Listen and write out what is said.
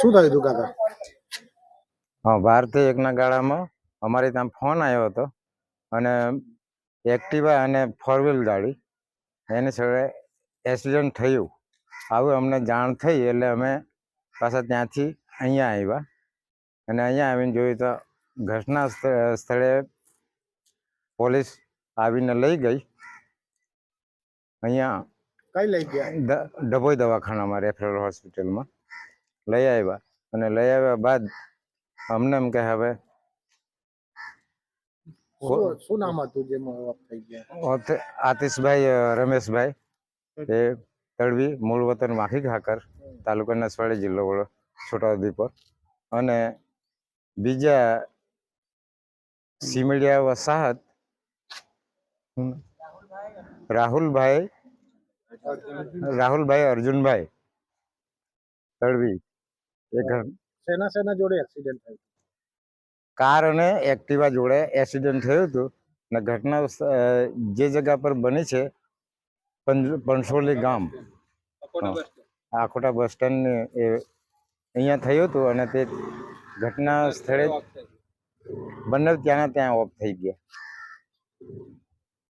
શું થયું હતું કાકા? હા બહારથી એકના ગાળામાં અમારે ત્યાં ફોન આવ્યો હતો અને એક્ટિવા અને ફોર વ્હીલ ગાડી એની છેડે એક્સિડન્ટ થયું. આવું અમને જાણ થઈ એટલે અમે પાછા ત્યાંથી અહીંયા આવ્યા. અને અહીંયા આવીને જોયું તો ઘટના સ્થ- સ્થળે પોલીસ આવીને લઈ ગઈ. અહીંયા કઈ લઈ ગયા? ડભોઈ દવાખાનામાં રેફરલ હોસ્પિટલમાં. લઈ આવ્યા અને લઈ આવ્યા બાદ અમને એમ કે હવે શું શું નામ હતું જે મોત થઈ ગયા? આતિશભાઈ રમેશભાઈ એ તળવી મૂળ વતન માખી ખાકર તાલુકા નસવાડી જિલ્લો વડો છોટાઉદેપુર. અને બીજા સિમડિયા વસાહત રાહુલભાઈ રાહુલભાઈ અર્જુનભાઈ તળવી. એ સેના સેના જોડે એક્સિડન્ટ થયો કાર અને એક્ટિવા જોડે એક્સિડન્ટ થયું હતું અને ઘટના જે જગ્યા પર બની છે પંસોલી ગામ. આખોટા બસ સ્ટેન્ડ. એ અહીંયા થયું હતું અને તે ઘટના સ્થળે બંને ત્યાંના ત્યાં ઓફ થઈ ગયા.